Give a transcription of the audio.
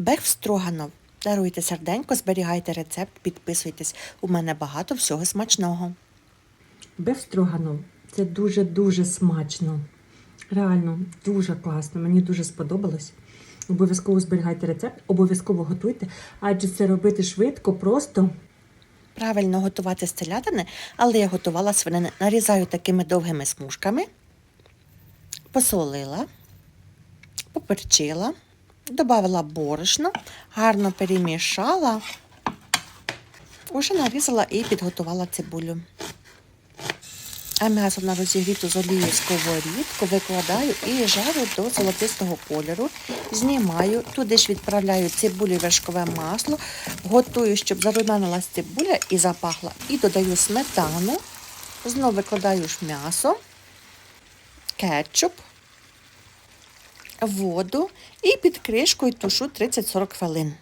Бех Строганов. Даруйте серденько, зберігайте рецепт, підписуйтесь. У мене багато всього смачного. Беф строганов це дуже-дуже смачно. Реально, дуже класно. Мені дуже сподобалось. Обов'язково зберігайте рецепт, обов'язково готуйте, адже це робити швидко, просто. Правильно готувати з телятини, але я готувала свинини. Нарізаю такими довгими смужками, посолила, поперчила, додала борошно, гарно перемішала, уже нарізала і підготувала цибулю. А м'ясо на розігріту з олією сковорідку викладаю і жарю до золотистого кольору. Знімаю, туди ж відправляю цибулю і вершкове масло, готую, щоб зарумянилась цибуля і запахла. І додаю сметану, знову викладаю ж м'ясо, кетчуп, воду і під кришкою тушу 30-40 хвилин.